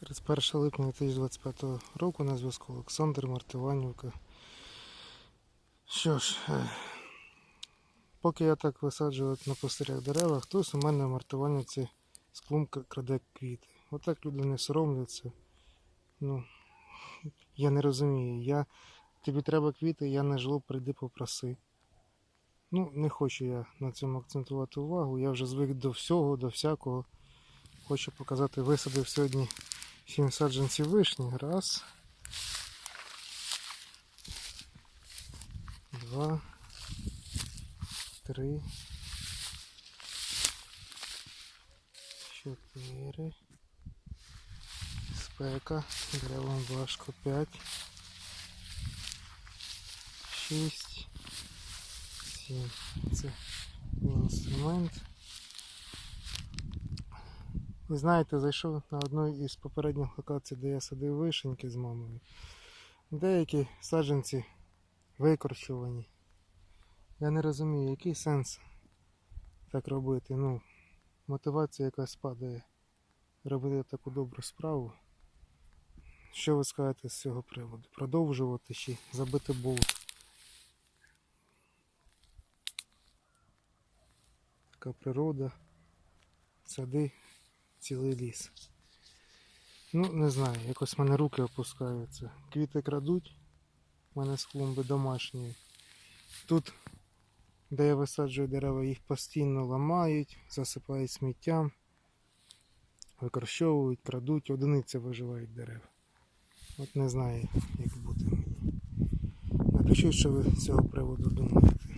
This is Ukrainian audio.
31 липня 2025 року на зв'язку Олександр Мартиванівка. Що ж, е, поки я так висаджую на пустирях дерева, хтось у мене Мартиванівці з клумки краде квіти. Отак люди не соромляться. Ну, я не розумію. Я, тобі треба квіти, я не жлоб, прийди попроси. Ну, не хочу я на цьому акцентувати увагу. Я вже звик до всього, до всякого. Хочу показати, висадив сьогодні сім саджанців вишні. Раз. Два. Три. Чотири. Спека. Деревом важко. П'ять. Шість. Сім. Це мій інструмент. Ви знаєте, зайшов на одну із попередніх локацій, де я садив вишеньки з мамою. Деякі саджанці викорчувані. Я не розумію, який сенс так робити. Ну, мотивація якась падає робити таку добру справу. Що ви скажете з цього приводу? Продовжувати чи забити болт? Така природа, сади, цілий ліс. Ну, не знаю, якось в мене руки опускаються. Квіти крадуть, в мене з клумби домашні. Тут, де я висаджую дерева, їх постійно ламають, засипають сміттям, викорчовують, крадуть, одиниці виживають дерев. От не знаю, як бути мені. Напишіть, що ви з цього приводу думаєте.